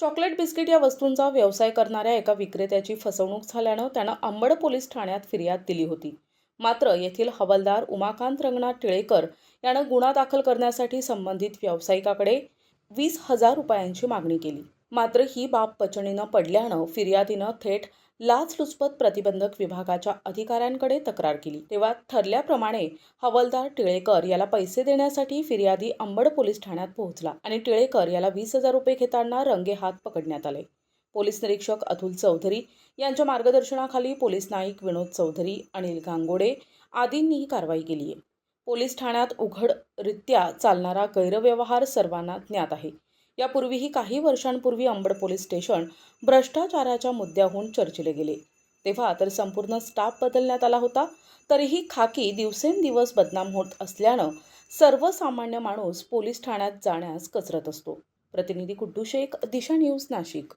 Chocolate biscuit या वस्तूंचा व्यवसाय करणाऱ्या एका विक्रेत्याची फसवणूक झाल्यानं त्यानं अंबड पोलीस ठाण्यात फिर्याद दिली होती. मात्र येथील हवालदार उमाकांत रंगनाथ टिळेकर यानं गुन्हा दाखल करण्यासाठी संबंधित व्यावसायिकाकडे वीस हजार रुपयांची मागणी केली. मात्र ही बाब पचनी न पडल्यानं फिर्यादीनं थेट लाचलुचपत प्रतिबंधक विभागाच्या अधिकाऱ्यांकडे तक्रार केली. तेव्हा ठरल्याप्रमाणे हवालदार टिळेकर याला पैसे देण्यासाठी फिर्यादी अंबड पोलीस ठाण्यात पोहोचला आणि टिळेकर याला वीस हजार रुपये घेताना रंगे हात पकडण्यात आले. पोलीस निरीक्षक अतुल चौधरी यांच्या मार्गदर्शनाखाली पोलीस नाईक विनोद चौधरी अनिल गांगोडे आदींनी ही कारवाई केली आहे पोलीस ठाण्यात उघडरित्या चालणारा गैरव्यवहार सर्वांना ज्ञात आहे. यापूर्वीही काही वर्षांपूर्वी अंबड पोलीस स्टेशन भ्रष्टाचाराच्या मुद्द्याहून चर्चिले गेले. तेव्हा तर संपूर्ण स्टाफ बदलण्यात आला होता. तरीही खाकी दिवसेंदिवस बदनाम होत असल्यानं सर्वसामान्य माणूस पोलीस ठाण्यात जाण्यास कचरत असतो. प्रतिनिधी कुड्डू शेख दिशा न्यूज नाशिक.